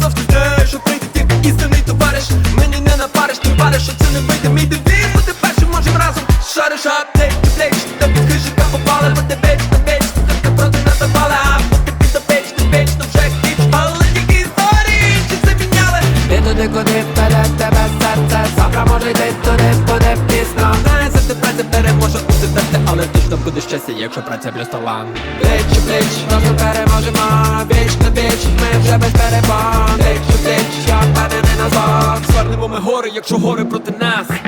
завжди знаю, що прийде тільки істинний що це не вийде мій девіз туди, куди вперед тебе серце Завтра може йти туди, буде пізно Знає, за праця переможе усе Але точно буде щастя, якщо праця плюс талант Плеч у плеч, разом переможемо Віч на біч, ми вже без перепон Бич, у я впевнений на зло Звернемо ми гори, якщо гори проти нас